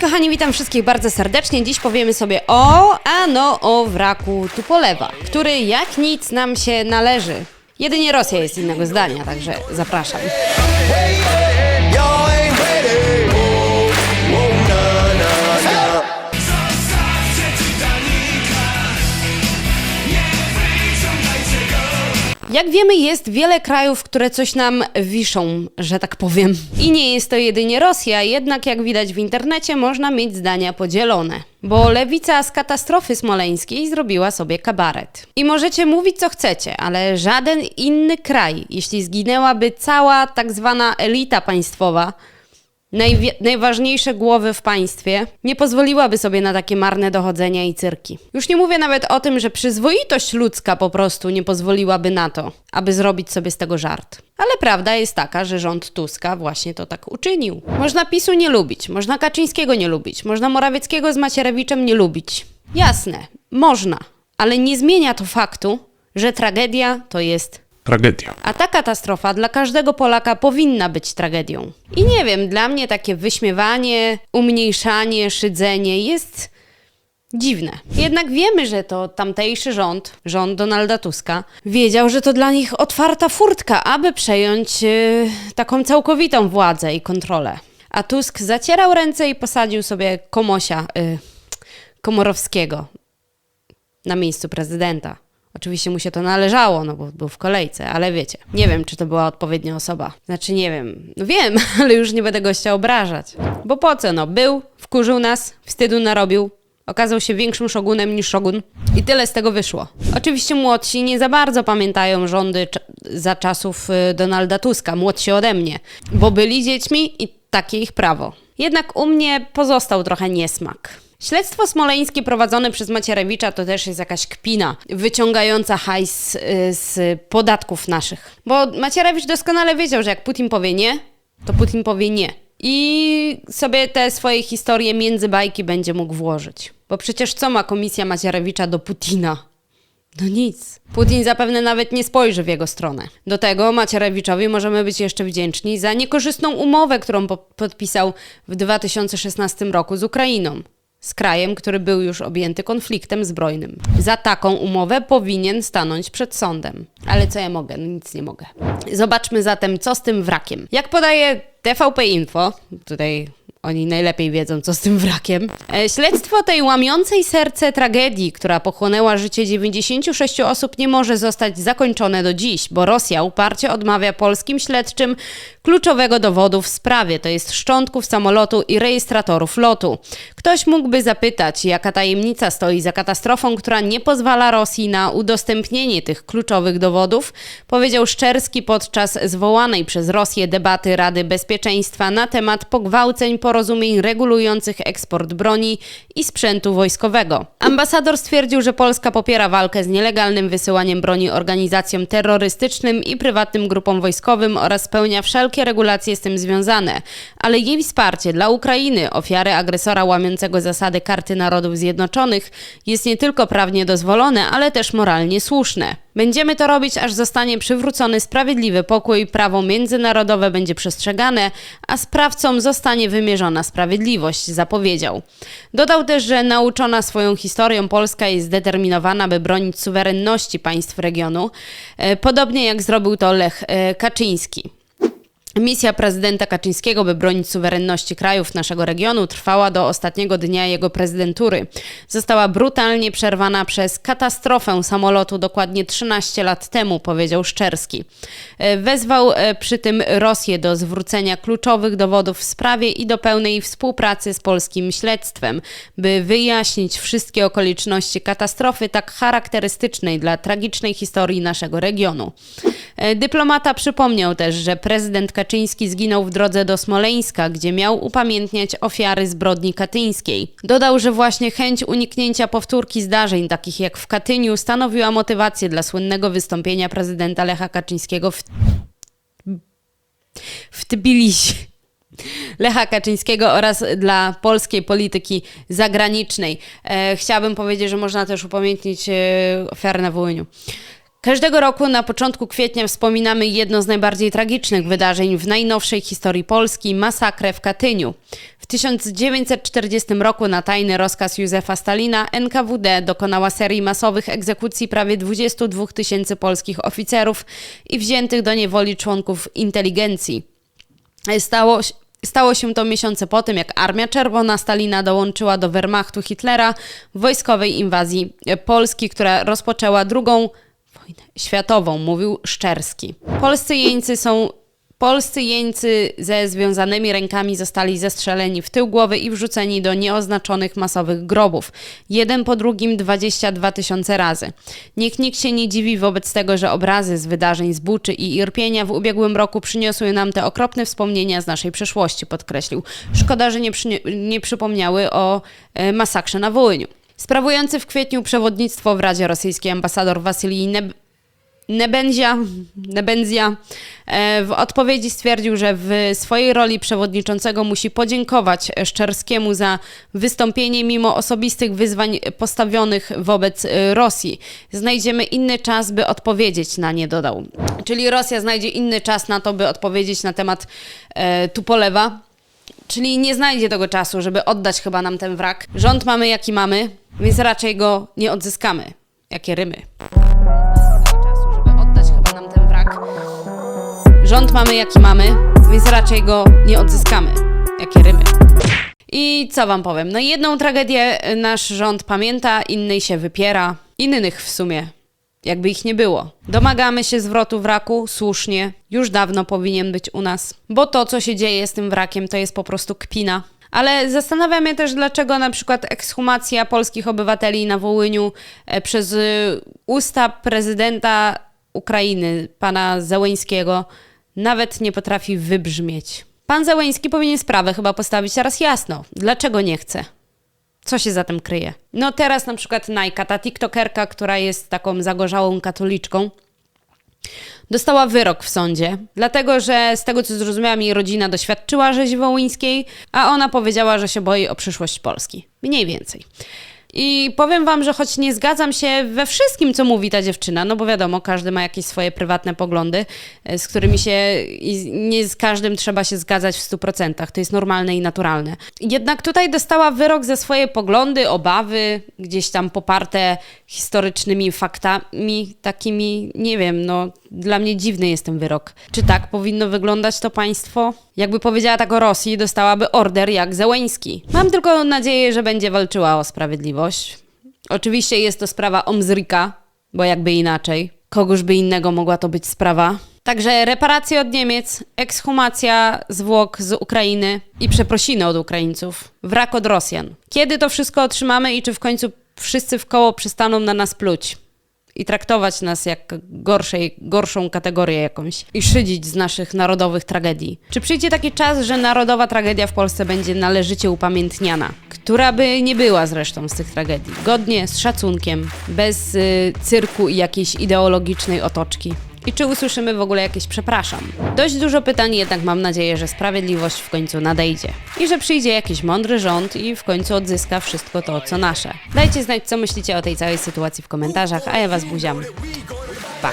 kochani, witam wszystkich bardzo serdecznie. Dziś powiemy sobie o, a no o wraku Tupolewa, który jak nic nam się należy. Jedynie Rosja jest innego zdania, także zapraszam. Jak wiemy, jest wiele krajów, które coś nam wiszą, że tak powiem. I nie jest to jedynie Rosja, jednak jak widać w internecie, można mieć zdania podzielone. Bo lewica z katastrofy smoleńskiej zrobiła sobie kabaret. I możecie mówić co chcecie, ale żaden inny kraj, jeśli zginęłaby cała tak zwana elita państwowa, najwi- najważniejsze głowy w państwie, nie pozwoliłaby sobie na takie marne dochodzenia i cyrki. Już nie mówię nawet o tym, że przyzwoitość ludzka po prostu nie pozwoliłaby na to, aby zrobić sobie z tego żart. Ale prawda jest taka, że rząd Tuska właśnie to tak uczynił. Można PiSu nie lubić, można Kaczyńskiego nie lubić, można Morawieckiego z Macierewiczem nie lubić. Jasne, można, ale nie zmienia to faktu, że tragedia to jest Tragedia. a ta katastrofa dla każdego Polaka powinna być tragedią. I nie wiem, dla mnie takie wyśmiewanie, umniejszanie, szydzenie jest dziwne. Jednak wiemy, że to tamtejszy rząd, rząd Donalda Tuska, wiedział, że to dla nich otwarta furtka, aby przejąć yy, taką całkowitą władzę i kontrolę. A Tusk zacierał ręce i posadził sobie komosia yy, Komorowskiego na miejscu prezydenta. Oczywiście mu się to należało, no bo był w kolejce, ale wiecie, nie wiem, czy to była odpowiednia osoba. Znaczy, nie wiem, no wiem, ale już nie będę gościa obrażać. Bo po co, no, był, wkurzył nas, wstydu narobił, okazał się większym szogunem niż szogun i tyle z tego wyszło. Oczywiście młodsi nie za bardzo pamiętają rządy za czasów y, Donalda Tuska, młodsi ode mnie, bo byli dziećmi i takie ich prawo. Jednak u mnie pozostał trochę niesmak. Śledztwo smoleńskie prowadzone przez Macierewicza to też jest jakaś kpina, wyciągająca hajs y, z podatków naszych. Bo Macierewicz doskonale wiedział, że jak Putin powie nie, to Putin powie nie. I sobie te swoje historie między bajki będzie mógł włożyć. Bo przecież co ma komisja Macierewicza do Putina? No nic. Putin zapewne nawet nie spojrzy w jego stronę. Do tego Macierewiczowi możemy być jeszcze wdzięczni za niekorzystną umowę, którą po- podpisał w 2016 roku z Ukrainą. Z krajem, który był już objęty konfliktem zbrojnym. Za taką umowę powinien stanąć przed sądem. Ale co ja mogę? No nic nie mogę. Zobaczmy zatem, co z tym wrakiem. Jak podaje TVP Info, tutaj oni najlepiej wiedzą, co z tym wrakiem. E, Śledztwo tej łamiącej serce tragedii, która pochłonęła życie 96 osób, nie może zostać zakończone do dziś, bo Rosja uparcie odmawia polskim śledczym kluczowego dowodu w sprawie, to jest szczątków samolotu i rejestratorów lotu. Ktoś mógłby zapytać, jaka tajemnica stoi za katastrofą, która nie pozwala Rosji na udostępnienie tych kluczowych dowodów, powiedział Szczerski podczas zwołanej przez Rosję debaty Rady Bezpieczeństwa na temat pogwałceń porozumień regulujących eksport broni i sprzętu wojskowego. Ambasador stwierdził, że Polska popiera walkę z nielegalnym wysyłaniem broni organizacjom terrorystycznym i prywatnym grupom wojskowym oraz spełnia wszelkie regulacje z tym związane, ale jej wsparcie dla Ukrainy, ofiary agresora łamiącego zasady Karty Narodów Zjednoczonych, jest nie tylko prawnie dozwolone, ale też moralnie słuszne. Będziemy to robić, aż zostanie przywrócony sprawiedliwy pokój, prawo międzynarodowe będzie przestrzegane, a sprawcom zostanie wymierzona sprawiedliwość, zapowiedział. Dodał też, że nauczona swoją historią Polska jest zdeterminowana, by bronić suwerenności państw regionu, e, podobnie jak zrobił to Lech e, Kaczyński. Misja prezydenta Kaczyńskiego, by bronić suwerenności krajów naszego regionu, trwała do ostatniego dnia jego prezydentury. Została brutalnie przerwana przez katastrofę samolotu dokładnie 13 lat temu, powiedział Szczerski. E, Wezwał e, przy tym Rosję do zwrócenia kluczowych dowodów w sprawie i do pełnej współpracy z polskim śledztwem, by wyjaśnić wszystkie okoliczności katastrofy tak charakterystycznej dla tragicznej historii naszego regionu. E, Dyplomata przypomniał też, że prezydent Kaczyński zginął w drodze do Smoleńska, gdzie miał upamiętniać ofiary zbrodni katyńskiej. Dodał, że właśnie chęć uniknięcia powtórki zdarzeń takich jak w Katyniu stanowiła motywację dla słynnego wystąpienia prezydenta Lecha Kaczyńskiego w, w Tbilisi. Lecha Kaczyńskiego oraz dla polskiej polityki zagranicznej. E, chciałabym powiedzieć, że można też upamiętnić e, ofiarę na Wołyniu. Każdego roku na początku kwietnia wspominamy jedno z najbardziej tragicznych wydarzeń w najnowszej historii Polski masakrę w Katyniu. W 1940 roku na tajny rozkaz Józefa Stalina NKWD dokonała serii masowych egzekucji prawie 22 tysięcy polskich oficerów i wziętych do niewoli członków inteligencji. Stało, stało się to miesiące po tym, jak Armia Czerwona Stalina dołączyła do Wehrmachtu Hitlera w wojskowej inwazji Polski, która rozpoczęła drugą wojnę światową, mówił Szczerski. Polscy jeńcy są. Polscy jeńcy ze związanymi rękami zostali zestrzeleni w tył głowy i wrzuceni do nieoznaczonych masowych grobów. Jeden po drugim 22 tysiące razy. Niech nikt się nie dziwi wobec tego, że obrazy z wydarzeń z Buczy i Irpienia w ubiegłym roku przyniosły nam te okropne wspomnienia z naszej przeszłości, podkreślił. Szkoda, że nie, nie przypomniały o e, masakrze na Wołyniu. Sprawujący w kwietniu przewodnictwo w Radzie Rosyjskiej ambasador Wasilij Neb- Nebenzia, Nebenzia e, w odpowiedzi stwierdził, że w swojej roli przewodniczącego musi podziękować Szczerskiemu za wystąpienie mimo osobistych wyzwań postawionych wobec e, Rosji. Znajdziemy inny czas, by odpowiedzieć na nie, dodał. Czyli Rosja znajdzie inny czas na to, by odpowiedzieć na temat e, Tupolewa. Czyli nie znajdzie tego czasu, żeby oddać chyba nam ten wrak. Rząd mamy jaki mamy, więc raczej go nie odzyskamy. Jakie rymy. Czasu, żeby oddać chyba nam ten wrak. Rząd mamy jaki mamy, więc raczej go nie odzyskamy. Jakie rymy. I co wam powiem? No jedną tragedię nasz rząd pamięta, innej się wypiera, innych w sumie jakby ich nie było. Domagamy się zwrotu wraku, słusznie, już dawno powinien być u nas, bo to, co się dzieje z tym wrakiem, to jest po prostu kpina. Ale zastanawiam się też, dlaczego na przykład ekshumacja polskich obywateli na Wołyniu e, przez y, usta prezydenta Ukrainy, pana Zełeńskiego, nawet nie potrafi wybrzmieć. Pan Zełeński powinien sprawę chyba postawić teraz jasno. Dlaczego nie chce? Co się za tym kryje? No teraz na przykład Najka, ta tiktokerka, która jest taką zagorzałą katoliczką, dostała wyrok w sądzie, dlatego że z tego co zrozumiałam, jej rodzina doświadczyła rzezi wołyńskiej, a ona powiedziała, że się boi o przyszłość Polski. Mniej więcej. I powiem wam, że choć nie zgadzam się we wszystkim, co mówi ta dziewczyna, no bo wiadomo, każdy ma jakieś swoje prywatne poglądy, e, z którymi się i nie z każdym trzeba się zgadzać w 100%. To jest normalne i naturalne. Jednak tutaj dostała wyrok za swoje poglądy, obawy, gdzieś tam poparte historycznymi faktami, takimi, nie wiem, no dla mnie dziwny jest ten wyrok. Czy tak powinno wyglądać to państwo? Jakby powiedziała tak o Rosji, dostałaby order jak Zełeński. Mam tylko nadzieję, że będzie walczyła o sprawiedliwość. Oczywiście jest to sprawa Omzrika, bo jakby inaczej. Kogoż by innego mogła to być sprawa? Także reparacje od Niemiec, ekshumacja zwłok z Ukrainy i przeprosiny od Ukraińców, wrak od Rosjan. Kiedy to wszystko otrzymamy i czy w końcu wszyscy w koło przestaną na nas pluć? I traktować nas jak gorszej, gorszą kategorię jakąś i szydzić z naszych narodowych tragedii. Czy przyjdzie taki czas, że narodowa tragedia w Polsce będzie należycie upamiętniana? Która by nie była zresztą z tych tragedii. Godnie, z szacunkiem, bez y, cyrku i jakiejś ideologicznej otoczki. I czy usłyszymy w ogóle jakieś przepraszam? Dość dużo pytań, jednak mam nadzieję, że sprawiedliwość w końcu nadejdzie. I że przyjdzie jakiś mądry rząd i w końcu odzyska wszystko to, co nasze. Dajcie znać, co myślicie o tej całej sytuacji w komentarzach, a ja was buziam. Pa!